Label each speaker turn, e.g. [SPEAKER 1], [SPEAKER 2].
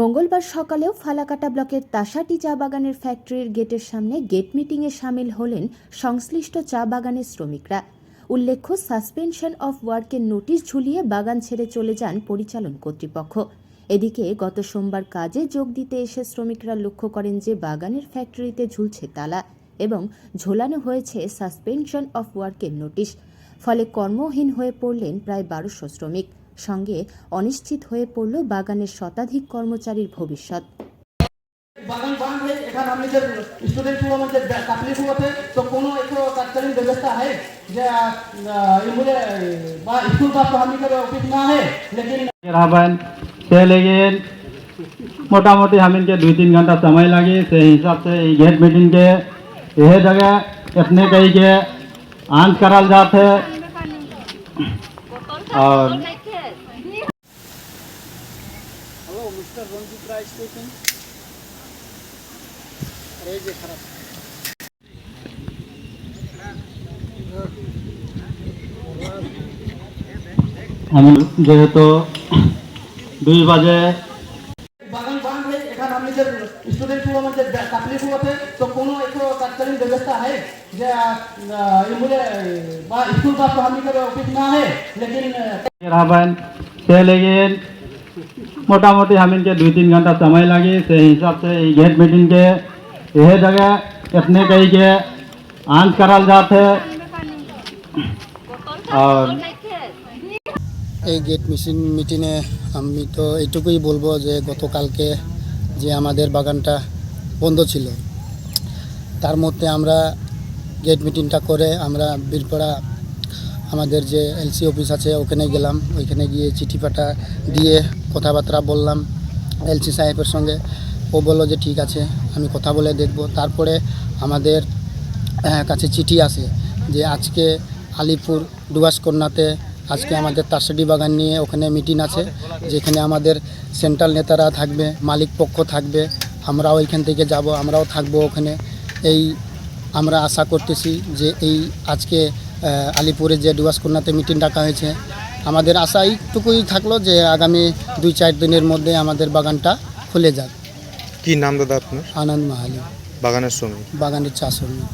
[SPEAKER 1] মঙ্গলবার সকালেও ফালাকাটা ব্লকের তাসাটি চা বাগানের ফ্যাক্টরির গেটের সামনে গেট মিটিংয়ে সামিল হলেন সংশ্লিষ্ট চা বাগানের শ্রমিকরা। উল্লেখ্য, সাসপেনশন অফ ওয়ার্কের নোটিশ ঝুলিয়ে বাগান ছেড়ে চলে যান পরিচালন কর্তৃপক্ষ। এদিকে গত সোমবার কাজে যোগ দিতে এসে শ্রমিকরা লক্ষ্য করেন যে বাগানের ফ্যাক্টরিতে ঝুলছে তালা এবং ঝোলানো হয়েছে সাসপেনশন অফ ওয়ার্কের নোটিশ। ফলে কর্মহীন হয়ে পড়লেন প্রায় বারোশো শ্রমিক। সঙ্গে অনিশ্চিত হয়ে পড়ল বাগানের শতাধিক কর্মচারীর ভবিষ্যৎ
[SPEAKER 2] बागान बांध है एखाद हमने जब स्टूडेंट हुआ में जब तकलीफ हुआ थे तो कोनो एक तत्कालीन व्यवस्था है जे इमुले बा स्कूल बस तो हमने के ऑफिस ना है लेकिन
[SPEAKER 3] हवन से लेकिन मोटामोटी हम इनके दो तीन घंटा समय लगी से हिसाब से ई गेट मीटिंग के यह जगह अपने कही के आंच करल जाते और আমি যেহেতু দুই বাজে
[SPEAKER 2] बागान बांध है एखाद हमने जब स्टूडेंट हुआ में जब तकलीफ हुआ थे तो कोनो एक तत्कालीन व्यवस्था है जे इमुले बा स्कूल बस तो हमने के ऑफिस ना है लेकिन
[SPEAKER 3] हवन से लेकिन मोटामोटी हम इनके दो तीन घंटा समय लगी से हिसाब से ई गेट मीटिंग के यह जगह अपने कही के आंच करल जाते और
[SPEAKER 4] এই গেট মেশিন মিটিংয়ে আমি তো এইটুকুই বলবো যে গতকালকে যে আমাদের বাগানটা বন্ধ ছিল তার মধ্যে আমরা গেট মিটিংটা করে আমরা বীরপাড়া আমাদের যে এলসি অফিস আছে, ওখানে গেলাম। ওইখানে গিয়ে চিঠি পাঠা দিয়ে কথাবার্তা বললাম এলসি সাহেবের সঙ্গে। ও বলল যে, ঠিক আছে, আমি কথা বলে দেখব। তারপরে আমাদের কাছে চিঠি আসে যে, আজকে আলিপুর ডুয়াসকন্যাতে আজকে আমাদের তারসাডি বাগান নিয়ে ওখানে মিটিং আছে, যেখানে আমাদের সেন্ট্রাল নেতারা থাকবে, মালিক পক্ষ থাকবে। আমরাও ওইখান থেকে যাব, আমরাও থাকব ওখানে। এই আমরা আশা করতেছি যে, এই আজকে আলিপুরে যে ডুয়াস ডুয়াসকন্যাতে মিটিং ডাকা হয়েছে। আমাদের আশা এইটুকুই থাকল যে আগামী দুই চার দিনের মধ্যে আমাদের বাগানটা খুলে যাক।
[SPEAKER 5] কি নাম দাদা আপনার?
[SPEAKER 4] আনন্দ মাহালি।
[SPEAKER 5] বাগানের শ্রমিক।
[SPEAKER 4] বাগানের চাষ শ্রমিক।